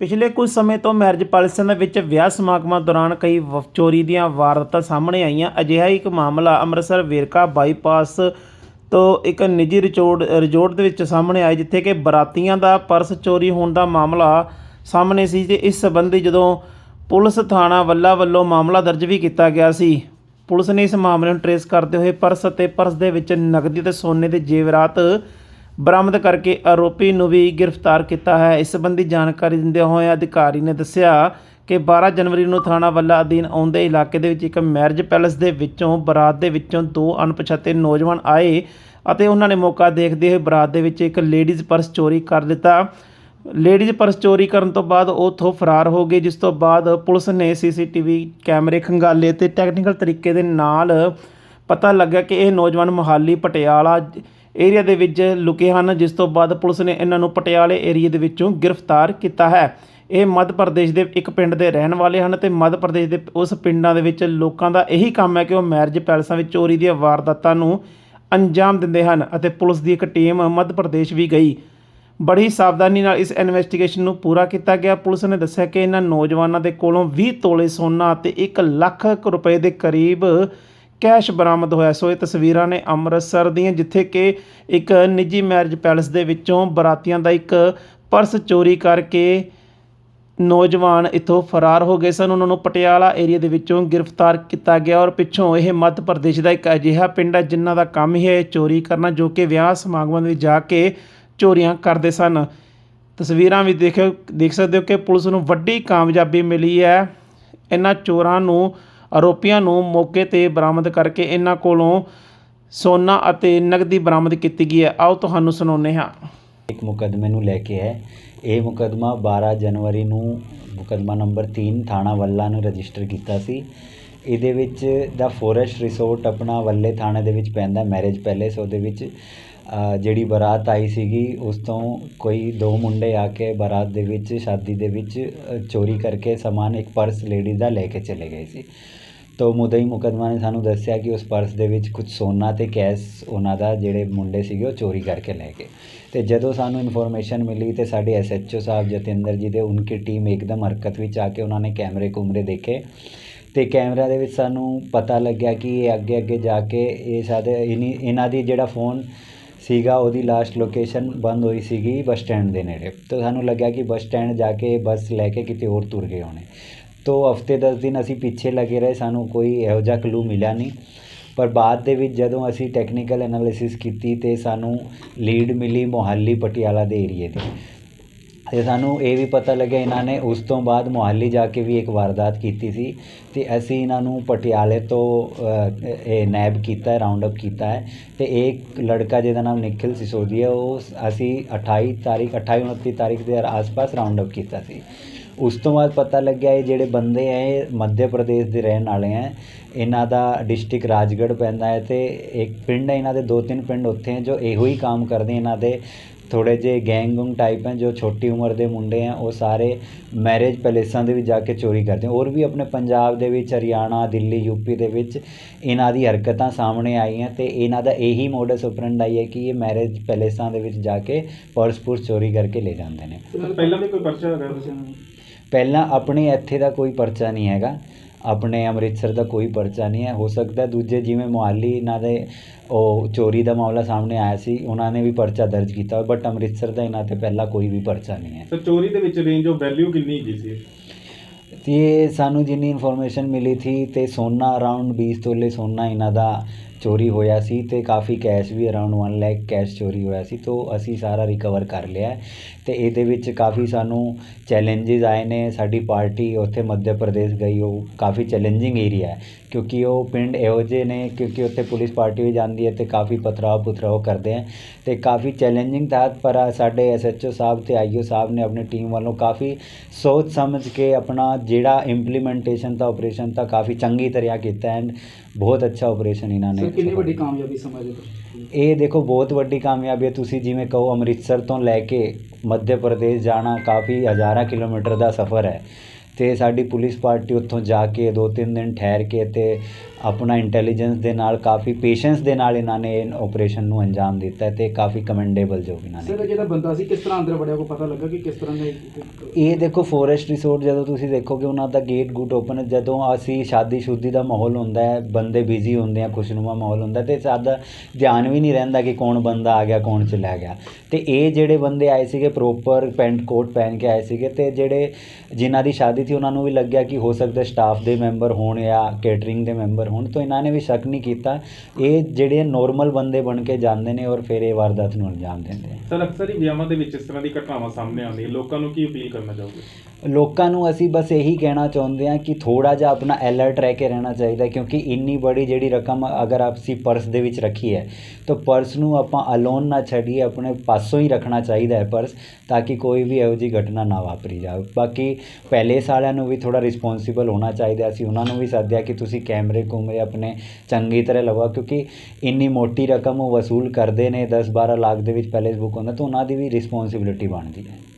ਪਿਛਲੇ ਕੁਝ ਸਮੇਂ ਤੋਂ ਮੈਰਿਜ ਪੈਲਸਾਂ ਦੇ ਵਿੱਚ ਵਿਆਹ ਸਮਾਗਮਾਂ ਦੌਰਾਨ ਕਈ ਵ- ਚੋਰੀ ਦੀਆਂ ਵਾਰਦਾਤਾਂ ਸਾਹਮਣੇ ਆਈਆਂ। ਅਜਿਹਾ ਹੀ ਇੱਕ ਮਾਮਲਾ ਅੰਮ੍ਰਿਤਸਰ ਵੇਰਕਾ ਬਾਈਪਾਸ ਤੋਂ ਇੱਕ ਨਿੱਜੀ ਰਿਚੋਰਟ ਰਿਜ਼ੋਰਟ ਦੇ ਵਿੱਚ ਸਾਹਮਣੇ ਆਇਆ, ਜਿੱਥੇ ਕਿ ਬਰਾਤੀਆਂ ਦਾ ਪਰਸ ਚੋਰੀ ਹੋਣ ਦਾ ਮਾਮਲਾ ਸਾਹਮਣੇ ਸੀ, ਤੇ ਇਸ ਸੰਬੰਧੀ ਜਦੋਂ ਪੁਲਿਸ ਥਾਣਾ ਵੱਲਾ ਵੱਲੋਂ ਮਾਮਲਾ ਦਰਜ ਵੀ ਕੀਤਾ ਗਿਆ ਸੀ, ਪੁਲਿਸ ਨੇ ਇਸ ਮਾਮਲੇ ਨੂੰ ਟਰੇਸ ਕਰਦੇ ਹੋਏ ਪਰਸ ਅਤੇ ਪਰਸ ਦੇ ਵਿੱਚ ਨਕਦੀ ਤੇ ਸੋਨੇ ਦੇ ਜੇਵਰਾਤ ਬਰਾਮਦ ਕਰਕੇ ਆਰੋਪੀ ਨੂੰ ਵੀ ਗ੍ਰਿਫਤਾਰ ਕੀਤਾ ਹੈ। ਇਸ ਸੰਬੰਧੀ ਜਾਣਕਾਰੀ ਦਿੰਦੇ ਹੋਏ ਅਧਿਕਾਰੀ ਨੇ ਦੱਸਿਆ ਕਿ 12 ਜਨਵਰੀ ਨੂੰ ਥਾਣਾ ਵੱਲਾ ਅਧੀਨ ਆਉਂਦੇ ਇਲਾਕੇ ਦੇ ਵਿੱਚ ਇੱਕ ਮੈਰਿਜ ਪੈਲੇਸ ਦੇ ਵਿੱਚੋਂ ਬਰਾਤ ਦੇ ਵਿੱਚੋਂ ਦੋ ਅਣਪਛਾਤੇ ਨੌਜਵਾਨ ਆਏ ਅਤੇ ਉਹਨਾਂ ਨੇ ਮੌਕਾ ਦੇਖਦੇ ਹੋਏ ਬਰਾਤ ਦੇ ਵਿੱਚ ਇੱਕ ਲੇਡੀਜ਼ ਪਰਸ ਚੋਰੀ ਕਰ ਦਿੱਤਾ। ਲੇਡੀਜ਼ ਪਰਸ ਚੋਰੀ ਕਰਨ ਤੋਂ ਬਾਅਦ ਉਹ ਉੱਥੋਂ ਫਰਾਰ ਹੋ ਗਏ, ਜਿਸ ਤੋਂ ਬਾਅਦ ਪੁਲਿਸ ਨੇ ਸੀਸੀਟੀਵੀ ਕੈਮਰੇ ਖੰਗਾਲੇ ਤੇ ਟੈਕਨੀਕਲ ਤਰੀਕੇ ਦੇ ਨਾਲ ਪਤਾ ਲੱਗਾ ਕਿ ਇਹ ਨੌਜਵਾਨ ਮੋਹਾਲੀ ਪਟਿਆਲਾ ਏਰੀਆ ਦੇ ਵਿੱਚ ਲੁਕੇ ਹਨ, ਜਿਸ ਤੋਂ ਬਾਅਦ ਪੁਲਿਸ ਨੇ ਇਹਨਾਂ ਨੂੰ ਪਟਿਆਲੇ ਏਰੀਆ ਦੇ ਵਿੱਚੋਂ ਗ੍ਰਿਫਤਾਰ ਕੀਤਾ ਹੈ। ਇਹ ਮੱਧ ਪ੍ਰਦੇਸ਼ ਦੇ ਇੱਕ ਪਿੰਡ ਦੇ ਰਹਿਣ ਵਾਲੇ ਹਨ ਤੇ ਮੱਧ ਪ੍ਰਦੇਸ਼ ਦੇ ਉਸ ਪਿੰਡਾਂ ਦੇ ਵਿੱਚ ਲੋਕਾਂ ਦਾ ਇਹੀ ਕੰਮ ਹੈ ਕਿ ਉਹ ਮੈਰਿਜ ਪੈਲਸਾਂ ਵਿੱਚ ਚੋਰੀ ਦੀਆਂ ਵਾਰਦਾਤਾਂ ਨੂੰ ਅੰਜਾਮ ਦਿੰਦੇ ਹਨ ਅਤੇ ਪੁਲਿਸ ਦੀ ਇੱਕ ਟੀਮ ਮੱਧ ਪ੍ਰਦੇਸ਼ ਵੀ ਗਈ। ਬੜੀ ਸਾਵਧਾਨੀ ਨਾਲ ਇਸ ਇਨਵੈਸਟੀਗੇਸ਼ਨ ਨੂੰ ਪੂਰਾ ਕੀਤਾ ਗਿਆ। ਪੁਲਿਸ ਨੇ ਦੱਸਿਆ ਕਿ ਇਹਨਾਂ ਨੌਜਵਾਨਾਂ ਦੇ ਕੋਲੋਂ 20 ਤੋਲੇ ਸੋਨਾ ਅਤੇ 1 ਲੱਖ ਕੁ ਰੁਪਏ ਦੇ ਕਰੀਬ ਕੈਸ਼ ਬਰਾਮਦ ਹੋਇਆ। ਸੋ ਇਹ ਤਸਵੀਰਾਂ ਨੇ ਅੰਮ੍ਰਿਤਸਰ ਦੀਆਂ, ਜਿੱਥੇ ਕਿ ਇੱਕ ਨਿੱਜੀ ਮੈਰਿਜ ਪੈਲੇਸ ਦੇ ਵਿੱਚੋਂ ਬਰਾਤੀਆਂ ਦਾ ਇੱਕ ਪਰਸ ਚੋਰੀ ਕਰਕੇ ਨੌਜਵਾਨ ਇੱਥੋਂ ਫਰਾਰ ਹੋ ਗਏ ਸਨ। ਉਹਨਾਂ ਨੂੰ ਪਟਿਆਲਾ ਏਰੀਆ ਦੇ ਵਿੱਚੋਂ ਗ੍ਰਿਫਤਾਰ ਕੀਤਾ ਗਿਆ ਔਰ ਪਿੱਛੋਂ ਇਹ ਮੱਧ ਪ੍ਰਦੇਸ਼ ਦਾ ਇੱਕ ਅਜਿਹਾ ਪਿੰਡ ਹੈ ਜਿਨ੍ਹਾਂ ਦਾ ਕੰਮ ਹੀ ਹੈ ਚੋਰੀ ਕਰਨਾ, ਜੋ ਕਿ ਵਿਆਹ ਸਮਾਗਮਾਂ ਦੇ ਵਿੱਚ ਜਾ ਕੇ ਚੋਰੀਆਂ ਕਰਦੇ ਸਨ। ਤਸਵੀਰਾਂ ਵੀ ਦੇਖਿਓ, ਦੇਖ ਸਕਦੇ ਹੋ ਕਿ ਪੁਲਿਸ ਨੂੰ ਵੱਡੀ ਕਾਮਯਾਬੀ ਮਿਲੀ ਹੈ। ਇਹਨਾਂ ਚੋਰਾਂ ਨੂੰ ਆਰੋਪੀਆਂ ਨੂੰ ਮੌਕੇ ਤੇ ਬਰਾਮਦ ਕਰਕੇ ਇਹਨਾਂ ਕੋਲੋਂ ਸੋਨਾ ਅਤੇ ਨਕਦੀ ਬਰਾਮਦ ਕੀਤੀ ਗਈ ਹੈ। ਆਓ ਤੁਹਾਨੂੰ ਸੁਣਾਉਂਦੇ ਹਾਂ। ਇੱਕ ਮੁਕੱਦਮੇ ਨੂੰ ਲੈ ਕੇ ਹੈ ਇਹ ਮੁਕੱਦਮਾ 12 ਜਨਵਰੀ ਨੂੰ ਮੁਕੱਦਮਾ ਨੰਬਰ 3 ਥਾਣਾ ਵੱਲਾ ਨੂੰ ਰਜਿਸਟਰ ਕੀਤਾ ਸੀ। ਇਹਦੇ ਵਿੱਚ ਦਾ ਫੋਰੈਸਟ ਰਿਸੋਰਟ ਆਪਣਾ ਵੱਲੇ ਥਾਣੇ ਦੇ ਵਿੱਚ ਪੈਂਦਾ ਮੈਰਿਜ ਪੈਲੇਸ ਉਹਦੇ ਵਿੱਚ ਜਿਹੜੀ ਬਰਾਤ ਆਈ ਸੀਗੀ, ਉਸ ਤੋਂ ਕੋਈ ਦੋ ਮੁੰਡੇ ਆ ਕੇ ਬਰਾਤ ਦੇ ਵਿੱਚ, ਸ਼ਾਦੀ ਦੇ ਵਿੱਚ ਚੋਰੀ ਕਰਕੇ ਸਮਾਨ ਇੱਕ ਪਰਸ ਲੇਡੀ ਦਾ ਲੈ ਕੇ ਚਲੇ ਗਏ ਸੀ। ਤੋ ਮੁਦਈ ਮੁਕੱਦਮਾ ਨੇ ਸਾਨੂੰ ਦੱਸਿਆ ਕਿ ਉਸ ਪਰਸ ਦੇ ਵਿੱਚ ਕੁਝ ਸੋਨਾ ਤੇ ਕੈਸ਼ ਉਹਨਾਂ ਦਾ, ਜਿਹੜੇ ਮੁੰਡੇ ਸੀਗੇ, ਉਹ ਚੋਰੀ ਕਰਕੇ ਲੈ ਗਏ। ਤੇ ਜਦੋਂ ਸਾਨੂੰ ਇਨਫੋਰਮੇਸ਼ਨ ਮਿਲੀ ਤੇ ਸਾਡੇ ਐਸਐਚਓ ਸਾਹਿਬ ਜਤਿੰਦਰ ਜੀ ਦੇ, ਉਨਕੀ ਟੀਮ ਇੱਕਦਮ ਹਰਕਤ ਵਿੱਚ ਆ ਕੇ ਉਹਨਾਂ ਨੇ ਕੈਮਰੇ ਕੁਮਰੇ ਦੇਖੇ। ਤੇ ਕੈਮਰਾ ਦੇ ਵਿੱਚ ਸਾਨੂੰ ਪਤਾ ਲੱਗਿਆ ਕਿ ਇਹ ਅੱਗੇ ਅੱਗੇ ਜਾ ਕੇ ਇਹ ਸਾਡੇ, ਇਨੀ, ਇਹਨਾਂ ਦੀ ਜਿਹੜਾ ਫੋਨ ਸੀਗਾ, ਉਹਦੀ ਲਾਸਟ ਲੋਕੇਸ਼ਨ ਬੰਦ ਹੋਈ ਸੀਗੀ ਬੱਸ ਸਟੈਂਡ ਦੇ ਨੇੜੇ। ਤਾਂ ਸਾਨੂੰ ਲੱਗਿਆ ਕਿ ਬੱਸ ਸਟੈਂਡ ਜਾ ਕੇ ਬੱਸ ਲੈ ਕੇ ਕਿਤੇ ਹੋਰ ਤੁਰ ਗਏ ਹੋਣੇ। ਤੋ ਹਫ਼ਤੇ 10 ਦਿਨ ਅਸੀਂ ਪਿੱਛੇ ਲੱਗੇ ਰਹੇ, ਸਾਨੂੰ ਕੋਈ ਇਹੋ ਜਿਹਾ ਕਲੂ ਮਿਲਿਆ ਨਹੀਂ। ਪਰ ਬਾਅਦ ਦੇ ਵਿੱਚ ਜਦੋਂ ਅਸੀਂ ਟੈਕਨੀਕਲ ਐਨਾਲਿਸਿਸ ਕੀਤੀ ਤੇ ਸਾਨੂੰ ਲੀਡ ਮਿਲੀ ਮੋਹਾਲੀ ਪਟਿਆਲਾ ਦੇ ਏਰੀਏ ਦੀ। ਅਤੇ ਸਾਨੂੰ ਇਹ ਵੀ ਪਤਾ ਲੱਗਿਆ ਇਹਨਾਂ ਨੇ ਉਸ ਤੋਂ ਬਾਅਦ ਮੋਹਾਲੀ ਜਾ ਕੇ ਵੀ ਇੱਕ ਵਾਰਦਾਤ ਕੀਤੀ ਸੀ ਅਤੇ ਅਸੀਂ ਇਹਨਾਂ ਨੂੰ ਪਟਿਆਲੇ ਤੋਂ ਇਹ ਨੈਬ ਕੀਤਾ ਹੈ ਅਪ ਕੀਤਾ ਹੈ ਅਤੇ ਇੱਕ ਲੜਕਾ ਜਿਹਦਾ ਨਾਮ ਨਿਖਿਲ ਸਿਸੋਦੀਆ ਉਹ ਅਸੀਂ 28 ਤਾਰੀਖ 28 29 ਤਾਰੀਖ ਦੇ ਆਸ-ਪਾਸ ਰਾਉਂਡ ਅਪ ਕੀਤਾ ਸੀ। ਉਸ ਤੋਂ ਬਾਅਦ ਪਤਾ ਲੱਗਿਆ ਇਹ ਜਿਹੜੇ ਬੰਦੇ ਹੈ, ਇਹ ਮੱਧ ਪ੍ਰਦੇਸ਼ ਦੇ ਰਹਿਣ ਵਾਲੇ ਹੈ। ਇਹਨਾਂ ਦਾ ਡਿਸਟ੍ਰਿਕਟ ਰਾਜਗੜ੍ਹ ਪੈਂਦਾ ਹੈ ਅਤੇ ਇੱਕ ਪਿੰਡ ਹੈ, ਇਹਨਾਂ ਦੇ ਦੋ ਤਿੰਨ ਪਿੰਡ ਉੱਥੇ ਹੈ ਜੋ ਇਹੋ ਹੀ ਕੰਮ ਕਰਦੇ, ਇਹਨਾਂ ਦੇ ਥੋੜੇ ਜਿਹੇ ਗੈਂਗ ਗੁੰਗ ਟਾਈਪ ਹੈ ਜੋ ਛੋਟੀ ਉਮਰ ਦੇ ਮੁੰਡੇ ਹੈ ਉਹ ਸਾਰੇ ਮੈਰਿਜ ਪੈਲੇਸਾਂ ਦੇ ਵਿੱਚ ਜਾ ਕੇ ਚੋਰੀ ਕਰਦੇ ਔਰ ਵੀ ਆਪਣੇ ਪੰਜਾਬ ਦੇ ਵਿੱਚ ਹਰਿਆਣਾ ਦਿੱਲੀ ਯੂਪੀ ਦੇ ਵਿੱਚ ਇਹਨਾਂ ਦੀ ਹਰਕਤਾਂ ਸਾਹਮਣੇ ਆਈਆਂ ਤੇ ਇਹਨਾਂ ਦਾ ਇਹੀ ਮੋਡਸ ਆਪਰੈਂਡਾਈ ਹੈ ਕਿ ਇਹ ਮੈਰਿਜ ਪੈਲੇਸਾਂ ਦੇ ਵਿੱਚ ਜਾ ਕੇ ਪਰਸ ਪੁਰਸ ਚੋਰੀ ਕਰਕੇ ਲੈ ਜਾਂਦੇ ਨੇ। ਪਹਿਲਾਂ ਵੀ ਕੋਈ ਪਰਚਾ ਹੈਗਾ ਤੁਸੀਂ ਪਹਿਲਾਂ ਆਪਣੇ ਇੱਥੇ ਦਾ ਕੋਈ ਪਰਚਾ ਨਹੀਂ ਹੈਗਾ। ਆਪਣੇ ਅੰਮ੍ਰਿਤਸਰ ਦਾ ਕੋਈ ਪਰਚਾ ਨਹੀਂ ਹੈ। ਹੋ ਸਕਦਾ ਦੂਜੇ ਜਿਵੇਂ ਮੁਹਾਲੀ ਇਹਨਾਂ ਦੇ ਉਹ ਚੋਰੀ ਦਾ ਮਾਮਲਾ ਸਾਹਮਣੇ ਆਇਆ ਸੀ ਉਹਨਾਂ ਨੇ ਵੀ ਪਰਚਾ ਦਰਜ ਕੀਤਾ ਬਟ ਅੰਮ੍ਰਿਤਸਰ ਦਾ ਇਹਨਾਂ ਤੇ ਪਹਿਲਾਂ ਕੋਈ ਵੀ ਪਰਚਾ ਨਹੀਂ ਹੈ। ਤੇ ਚੋਰੀ ਦੇ ਵਿੱਚ ਰੇਂਜ ਆਫ ਵੈਲਿਊ ਕਿੰਨੀ ਹੈਗੀ ਸੀ? ਤੇ ਸਾਨੂੰ ਜਿੰਨੀ ਇਨਫੋਰਮੇਸ਼ਨ ਮਿਲੀ ਥੀ ਤੇ ਸੋਨਾ ਅਰਾਊਂਡ 20 ਤੋਲੇ ਸੋਨਾ ਇਹਨਾਂ ਦਾ ਚੋਰੀ ਹੋਇਆ ਸੀ ਅਤੇ ਕਾਫੀ ਕੈਸ਼ ਵੀ ਅਰਾਊਂਡ 1 ਲੱਖ ਕੈਸ਼ ਚੋਰੀ ਹੋਇਆ ਸੀ, ਤੋਂ ਅਸੀਂ ਸਾਰਾ ਰਿਕਵਰ ਕਰ ਲਿਆ ਅਤੇ ਇਹਦੇ ਵਿੱਚ ਕਾਫੀ ਸਾਨੂੰ ਚੈਲੰਜਸ ਆਏ ਨੇ, ਸਾਡੀ ਪਾਰਟੀ ਉੱਥੇ ਮੱਧ ਪ੍ਰਦੇਸ਼ ਗਈ, ਉਹ ਕਾਫੀ ਚੈਲੇਂਜਿੰਗ ਏਰੀਆ ਕਿਉਂਕਿ ਉਹ ਪਿੰਡ ਇਹੋ ਜਿਹੇ ਨੇ, ਕਿਉਂਕਿ ਉੱਥੇ ਪੁਲਿਸ ਪਾਰਟੀ ਵੀ ਜਾਂਦੀ ਹੈ ਅਤੇ ਕਾਫੀ ਪਥਰਾਵ ਪੁਥਰਾਵ ਕਰਦੇ ਹੈ। ਅਤੇ ਕਾਫੀ ਚੈਲੰਜਿੰਗ ਤਹਿਤ ਪਰ ਸਾਡੇ ਐਸਐਚਓ ਸਾਹਿਬ ਤੇ ਆਈਓ ਸਾਹਿਬ ਨੇ ਆਪਣੀ ਟੀਮ ਵੱਲੋਂ ਕਾਫੀ ਸੋਚ ਸਮਝ ਕੇ ਆਪਣਾ ਜਿਹੜਾ ਇੰਪਲੀਮੈਂਟੇਸ਼ਨ ਦਾ ਆਪਰੇਸ਼ਨ ਤਾਂ ਕਾਫੀ ਚੰਗੀ ਤਰ੍ਹਾਂ ਕੀਤਾ ਐਂਡ ਬਹੁਤ ਅੱਛਾ ਆਪਰੇਸ਼ਨ ਇਹਨਾਂ ਨੇ ਕਿੰਨੀ ਵੱਡੀ ਕਾਮਯਾਬੀ ਸਮਝਦੇ ਤੁਸੀਂ ਇਹ ਦੇਖੋ ਬਹੁਤ ਵੱਡੀ ਕਾਮਯਾਬੀ ਹੈ। ਤੁਸੀਂ ਜਿਵੇਂ ਕਹੋ ਅੰਮ੍ਰਿਤਸਰ ਤੋਂ ਲੈ ਕੇ ਮੱਧ ਪ੍ਰਦੇਸ਼ ਜਾਣਾ ਕਾਫੀ ਹਜ਼ਾਰਾਂ ਕਿਲੋਮੀਟਰ ਦਾ ਸਫ਼ਰ ਹੈ। ਤੇ ਸਾਡੀ ਪੁਲਿਸ ਪਾਰਟੀ ਉੱਥੋਂ ਜਾ ਕੇ ਦੋ ਤਿੰਨ ਦਿਨ ਠਹਿਰ ਕੇ ਤੇ ਆਪਣਾ ਇੰਟੈਲੀਜੈਂਸ ਦੇ ਨਾਲ ਕਾਫੀ ਪੇਸ਼ੈਂਸ ਦੇ ਨਾਲ ਇਹਨਾਂ ਨੇ ਇਹ ਆਪਰੇਸ਼ਨ ਨੂੰ ਅੰਜਾਮ ਦਿੱਤਾ ਤੇ ਕਾਫੀ ਕਮੈਂਡੇਬਲ ਜੋ ਇਹਨਾਂ ਨੇ ਸਰ ਜਿਹੜਾ ਬੰਦਾ ਸੀ ਕਿਸ ਤਰ੍ਹਾਂ ਅੰਦਰ ਵੜਿਆ ਕੋ ਪਤਾ ਲੱਗਾ ਕਿ ਕਿਸ ਤਰ੍ਹਾਂ ਦਾ ਇੱਕ- ਇਹ ਦੇਖੋ ਫੋਰੈਸਟ ਰਿਸੋਰਟ ਜਦੋਂ ਤੁਸੀਂ ਦੇਖੋਗੇ ਉਹਨਾਂ ਦਾ ਗੇਟ ਗੁੱਟ ਓਪਨ ਜਦੋਂ ਅਸੀਂ ਸ਼ਾਦੀ ਸ਼ੁੱਦੀ ਦਾ ਮਾਹੌਲ ਹੁੰਦਾ ਹੈ ਬੰਦੇ ਬਿਜ਼ੀ ਹੁੰਦੇ ਆ ਖੁਸ਼ਨੁਮਾ ਮਾਹੌਲ ਹੁੰਦਾ ਤੇ ਸਾਡਾ ਧਿਆਨ ਵੀ ਨਹੀਂ ਰਹਿੰਦਾ ਕਿ ਕੌਣ ਬੰਦਾ ਆ ਗਿਆ ਕੌਣ ਚਲਾ ਗਿਆ। ਤੇ ਇਹ ਜਿਹੜੇ ਬੰਦੇ ਆਏ ਸੀਗੇ ਪ੍ਰੋਪਰ ਪੈਂਟ ਕੋਟ ਪਹਿਨ ਕੇ ਆਏ ਸੀਗੇ ਤੇ ਜਿਹੜੇ ਜਿਨ੍ਹਾਂ ਦੀ ਸ਼ਾਦੀ ਸੀ ਉਹਨਾਂ ਨੂੰ ਵੀ ਲੱਗਿਆ ਕਿ ਹੋ ਸਕਦਾ ਸਟਾਫ ਦੇ ਮੈਂਬਰ ਹੋਣ ਜਾਂ ਕੇਟਰਿੰਗ ਦੇ ਮੈਂਬਰ ਹੋਣ ਤਾਂ ਇਹਨਾਂ ਨੇ ਵੀ ਸ਼ੱਕ ਨਹੀਂ ਕੀਤਾ। ਇਹ ਜਿਹੜੇ ਨਾਰਮਲ ਬੰਦੇ ਬਣ ਕੇ ਜਾਂਦੇ ਨੇ ਔਰ ਫਿਰ ਇਹ ਵਾਰਦਾਤ ਨੂੰ ਅੰਜਾਮ ਦਿੰਦੇ ਆ ਸਰ ਅਕਸਰ ਹੀ ਵਿਆਹਾਂ ਦੇ ਵਿੱਚ ਇਸ ਤਰ੍ਹਾਂ ਦੀ ਘਟਨਾਵਾਂ ਸਾਹਮਣੇ ਆਉਂਦੀਆਂ ਲੋਕਾਂ ਨੂੰ ਕੀ ਅਪੀਲ ਕਰਨਾ ਚਾਹੋਗੇ? ਲੋਕਾਂ ਨੂੰ ਅਸੀਂ ਬਸ ਇਹੀ ਕਹਿਣਾ ਚਾਹੁੰਦੇ ਹਾਂ ਕਿ ਥੋੜਾ ਜਿਹਾ ਆਪਣਾ ਅਲਰਟ ਰਹਿ ਕੇ ਰਹਿਣਾ ਚਾਹੀਦਾ ਕਿਉਂਕਿ ਇੰਨੀ ਬੜੀ ਜਿਹੜੀ ਰਕਮ ਅਗਰ ਅਸੀਂ ਪਰਸ ਦੇ ਵਿੱਚ ਰੱਖੀ ਹੈ ਤਾਂ ਪਰਸ ਨੂੰ ਆਪਾਂ ਅਲੋਨ ਨਾ ਛੱਡੀਏ ਆਪਣੇ ਪਾਸੋਂ ਹੀ ਰੱਖਣਾ ਚਾਹੀਦਾ ਹੈ ਪਰਸ ਤਾਂ ਕਿ ਕੋਈ ਵੀ ਇਹੋ ਜਿਹੀ ਘਟਨਾ ਨਾ ਵਾਪਰੀ ਜਾਵੇ। ਬਾਕੀ ਪਹਿਲੇ ਸਾਲਿਆਂ ਨੂੰ ਵੀ ਥੋੜਾ ਰਿਸਪੌਂਸਿਬਲ ਹੋਣਾ ਚਾਹੀਦਾ ਅਸੀਂ ਉਹਨਾਂ ਨੂੰ ਵੀ ਸੱਦਿਆ ਕਿ ਤੁਸੀਂ ਕੈਮਰੇ ਕੁਮਰੇ ਆਪਣੇ ਚੰਗੀ ਤਰ੍ਹਾਂ ਲਗਵਾ ਕਿਉਂਕਿ ਇੰਨੀ ਮੋਟੀ ਰਕਮ ਉਹ ਵਸੂਲ ਕਰਦੇ ਨੇ 10 12 ਲੱਖ ਦੇ ਵਿੱਚ ਪੈਲੇਸ ਬੁੱਕ ਹੁੰਦਾ, ਤਾਂ ਉਹਨਾਂ ਦੀ ਵੀ ਰਿਸਪੌਂਸਿਬਿਲਿਟੀ ਬਣਦੀ ਹੈ।